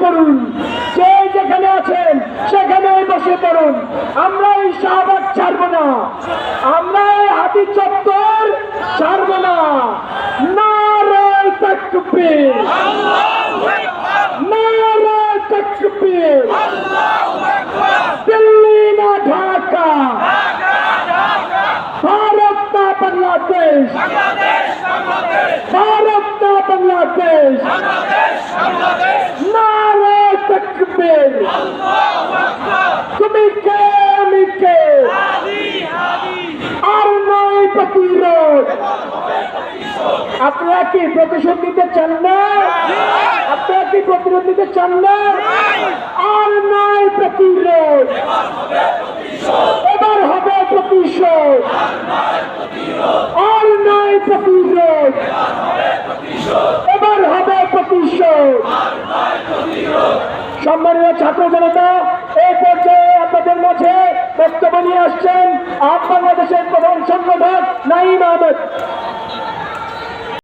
পড়ুন। যে যেখানে আছেন, সেখানেই বসে পড়ুন। আমরা এই শাহবাগ ছাড়ব না। আমরা এই হাতি চত্বর ছাড়ব না। নারায় তাকবীর। নারায় তাকবীর। দিল্লি না ঢাকা। ভারত না বাংলাদেশ। ভারত না বাংলাদেশ। তাকবীর তুমি কে, আমি কে? আর নয় প্রতিরোধ। আপনারা কি প্রতিশোধ নিতে চান না? আপনারা কি প্রতিরোধ নিতে চান না? আর নয় প্রতিরোধ। এবার হবে প্রতিশোধ। আর নয় প্রতিরোধ। এবার হবে প্রতিশোধ। সম্মানীয় ছাত্র জনতা, এই পর্যায়ে আপনাদের মাঝে বক্তব্য নিয়ে আসছেন আপ বাংলাদেশের প্রধান সংগঠক নাইম আহমেদ।